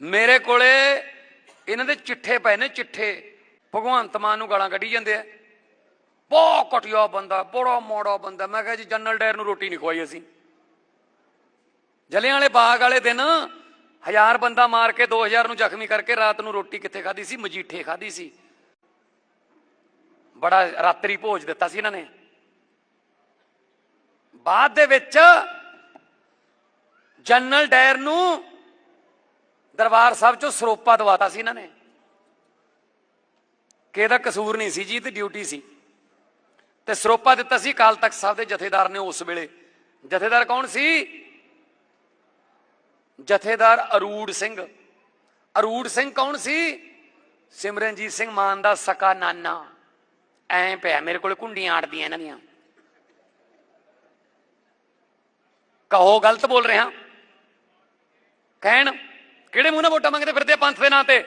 ਮੇਰੇ ਕੋਲੇ ਇਹਨਾਂ ਦੇ ਚਿੱਠੇ ਪਏ ਨੇ, ਚਿੱਠੇ। ਭਗਵੰਤ ਮਾਨ ਨੂੰ ਗਾਲਾਂ ਕੱਢੀ ਜਾਂਦੇ ਆ। ਬਹੁਤ ਘਟਿਆ ਬੰਦਾ, ਬੜਾ ਮੋੜਾ ਬੰਦਾ। ਮੈਂ ਕਿਹਾ ਜੀ, ਜਨਰਲ ਡਾਇਰ ਨੂੰ ਰੋਟੀ ਨਹੀਂ ਖਵਾਈ ਅਸੀਂ। ਜਲਿਆਂ ਵਾਲੇ ਬਾਗ ਵਾਲੇ ਦਿਨ ਹਜ਼ਾਰ ਬੰਦਾ ਮਾਰ ਕੇ 2000 ਨੂੰ ਜ਼ਖਮੀ ਕਰਕੇ ਰਾਤ ਨੂੰ ਰੋਟੀ ਕਿੱਥੇ ਖਾਧੀ ਸੀ? ਮਜੀਠੇ ਖਾਧੀ ਸੀ। ਬੜਾ ਰਾਤਰੀ ਭੋਜ ਦਿੱਤਾ ਸੀ ਇਹਨਾਂ ਨੇ। ਬਾਅਦ ਦੇ ਵਿੱਚ ਜਨਰਲ ਡਾਇਰ ਨੂੰ ਦਰਬਾਰ ਸਾਹਿਬ ਚੋਂ ਸਰੋਪਾ ਦਵਾਤਾ ਸੀ ਇਹਨਾਂ ਨੇ। ਕਿ ਇਹਦਾ ਕਸੂਰ ਨਹੀਂ ਸੀ ਜੀ ਤੇ ਡਿਊਟੀ ਸੀ। ਤੇ ਸਰੋਪਾ ਦਿੱਤਾ ਸੀ ਕਾਲ ਤਖਤ ਸਾਹਿਬ ਦੇ ਜਥੇਦਾਰ ਨੇ ਉਸ ਵੇਲੇ। ਜਥੇਦਾਰ ਕੌਣ ਸੀ? ਜਥੇਦਾਰ ਅਰੂੜ ਸਿੰਘ। ਅਰੂੜ ਸਿੰਘ ਕੌਣ ਸੀ? ਸਿਮਰਨਜੀਤ ਸਿੰਘ ਮਾਨ ਦਾ ਸਕਾ ਨਾਨਾ। ਐ ਪਿਆ, ਮੇਰੇ ਕੋਲ ਕੁੰਡੀਆਂ ਆੜਦੀਆਂ ਇਹਨਾਂ ਦੀਆਂ। ਕਹੋ, ਗਲਤ ਬੋਲ ਰਿਹਾ। ਕਹਿਣ ਕਿਹੜੇ ਮੂੰਹ ਨਾਲ ਵੋਟਾਂ ਮੰਗਦੇ ਫਿਰਦੇ ਆ ਪੰਥ ਦੇ ਨਾਂ ਤੇ?